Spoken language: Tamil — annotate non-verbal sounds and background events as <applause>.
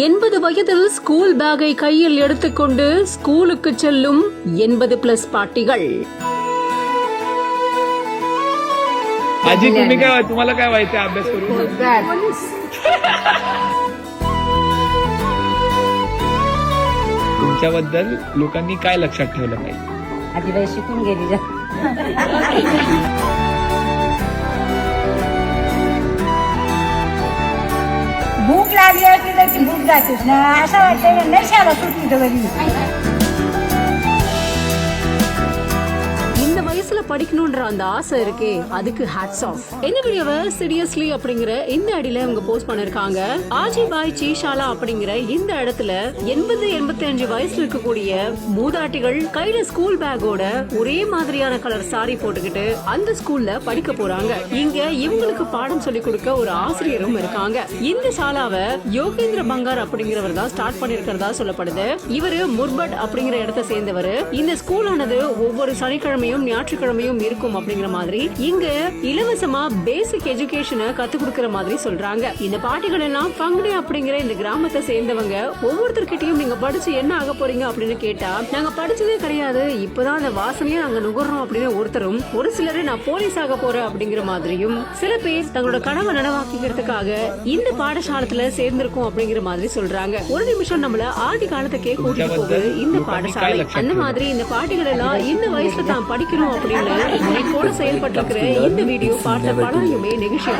எண்பது வயதில் ஸ்கூல் பேக்கை கையில் எடுத்துக்கொண்டு ஸ்கூலுக்கு செல்லும் எண்பது பிளஸ் பாட்டிகள் आजी तुम्ही काय तुम्हाला काय व्हायचं अभ्यास करून तुमच्याबद्दल लोकांनी काय लक्षात ठेवलं पाहिजे आजीबाई शिकून गेली <laughs> भूक लागली असली तर ती भूक जातेच ना असं वाटतं नाही शाळा सुटली तर படிக்கணும்ன்ற அந்த ஆசை இருக்கே அதுக்கு ஹேட்ஸ் ஆஃப் என்ன வீடியோவை? சீரியஸ்லி அப்படிங்கிற இந்த அடியில அவங்க போஸ்ட் பண்ணிருக்காங்க. ஆஜி பாய் சீஷாலா அப்படிங்கிற இந்த இடத்துல எண்பது எண்பத்தி அஞ்சு வயசுல இருக்கக்கூடிய மூதாட்டிகள் கையில ஸ்கூல் பேக்கோட ஒரே மாதிரியான கலர் சாரி போட்டுக்கிட்டு அந்த ஸ்கூல்ல படிக்க போறாங்க. இங்க இவங்களுக்கு பாடம் சொல்லி கொடுக்க ஒரு ஆசிரியரும் இருக்காங்க. இந்த சாலாவை யோகேந்திர பங்கார் அப்படிங்கிறவர் தான் ஸ்டார்ட் பண்ணிருக்கிறதா சொல்லப்படுது. இவரு முர்பட் அப்படிங்கிற இடத்தை சேர்ந்தவர். இந்த ஸ்கூலானது ஒவ்வொரு சனிக்கிழமையும் ஞாயிற்றுக்கிழமை ஞாயிற்றுக்கிழமையும் இருக்கும் அப்படிங்கிற மாதிரி இங்க இலவசமா பேசிக் எஜுகேஷனை கத்து கொடுக்கிற மாதிரி சொல்றாங்க. இந்த பாட்டிகள் எல்லாம் பங்குனி அப்படிங்கிற இந்த கிராமத்தை சேர்ந்தவங்க ஒவ்வொருத்தர்கிட்டயும் நீங்க படிச்சு என்ன ஆக போறீங்க அப்படின்னு கேட்டா நாங்க படிச்சதே கிடையாது இப்பதான் அந்த வாசனையை நாங்க நுகர்றோம் அப்படின்னு ஒருத்தரும் ஒரு சிலர் நான் போலீஸ் ஆக போறேன் அப்படிங்கிற மாதிரியும் சில பேர் தங்களோட கனவை நனவாக்கிக்கிறதுக்காக இந்த பாடசாலத்துல சேர்ந்திருக்கும் அப்படிங்கிற மாதிரி சொல்றாங்க. ஒரு நிமிஷம் நம்மள ஆதி காலத்துக்கே கூட்டிட்டு போகுது. இந்த பாடசாலை அந்த மாதிரி இந்த பாட்டிகள் எல்லாம் இந்த வயசுல தான் படிக்கணும் அப்படின்னு முனைப்போடு செயல்பட்டிருக்கிற இந்த வீடியோ பார்த்த பலரையுமே நெகிழ்ச்சி